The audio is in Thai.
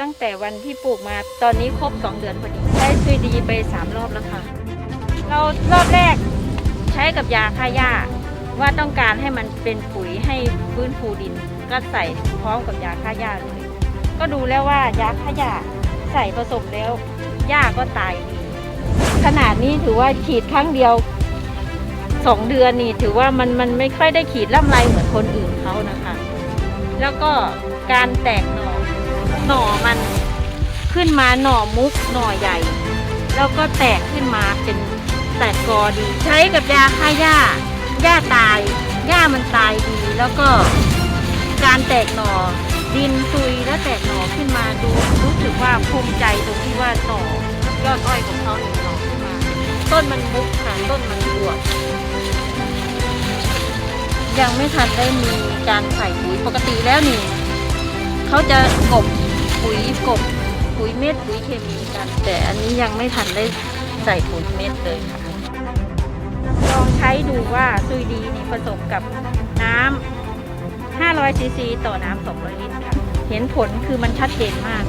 ตั้งแต่วันที่ปลูกมาตอนนี้ครบ 2 เดือนพอดีใช้ซุยดีไป 3 รอบแล้วค่ะ เรารอบแรกใช้กับยาฆ่าหญ้า ว่าต้องการให้มันเป็นปุ๋ยให้ฟื้นฟูดิน ก็ใส่พร้อมกับยาฆ่าหญ้าเลย ก็ดูแล้วว่ายาฆ่าหญ้าใส่ผสมแล้วหญ้าก็ตายดีขนาดนี้ถือว่าฉีดครั้งเดียวสองเดือนนี่ถือว่ามันมันไม่ค่อยได้ขีดล่ำไรเหมือนคนอื่นเขานะคะ แล้วก็การแตกหน่อ หน่อมันขึ้นมาหน่อมุกหน่อใหญ่ แล้วก็แตกขึ้นมาเป็นแตกกอดี ใช้กับยาฆ่าหญ้าหญ้าตายหญ้ามันตายดี แล้วก็การแตกหน่อดินซุยและแตกหน่อขึ้นมาดูรู้สึกว่าภูมิใจตรงที่ว่าหน่อยอดอ้อยของเขานี่หน่อขึ้นมา ต้นมันมุกค่ะต้นมันบวบยังไม่ทันได้มีการใส่ปุ๋ยปกติแล้วนี่ เขาจะกบปุ๋ยกบปุ๋ยเม็ดปุ๋ยเคมีกัน แต่อันนี้ยังไม่ทันได้ใส่ปุ๋ยเม็ดเลยค่ะ ลองใช้ดูว่าซุยดีนี่ผสมกับน้ำ500ซีซีต่อน้ำ200ลิตรค่ะ เห็นผลคือมันชัดเจนมาก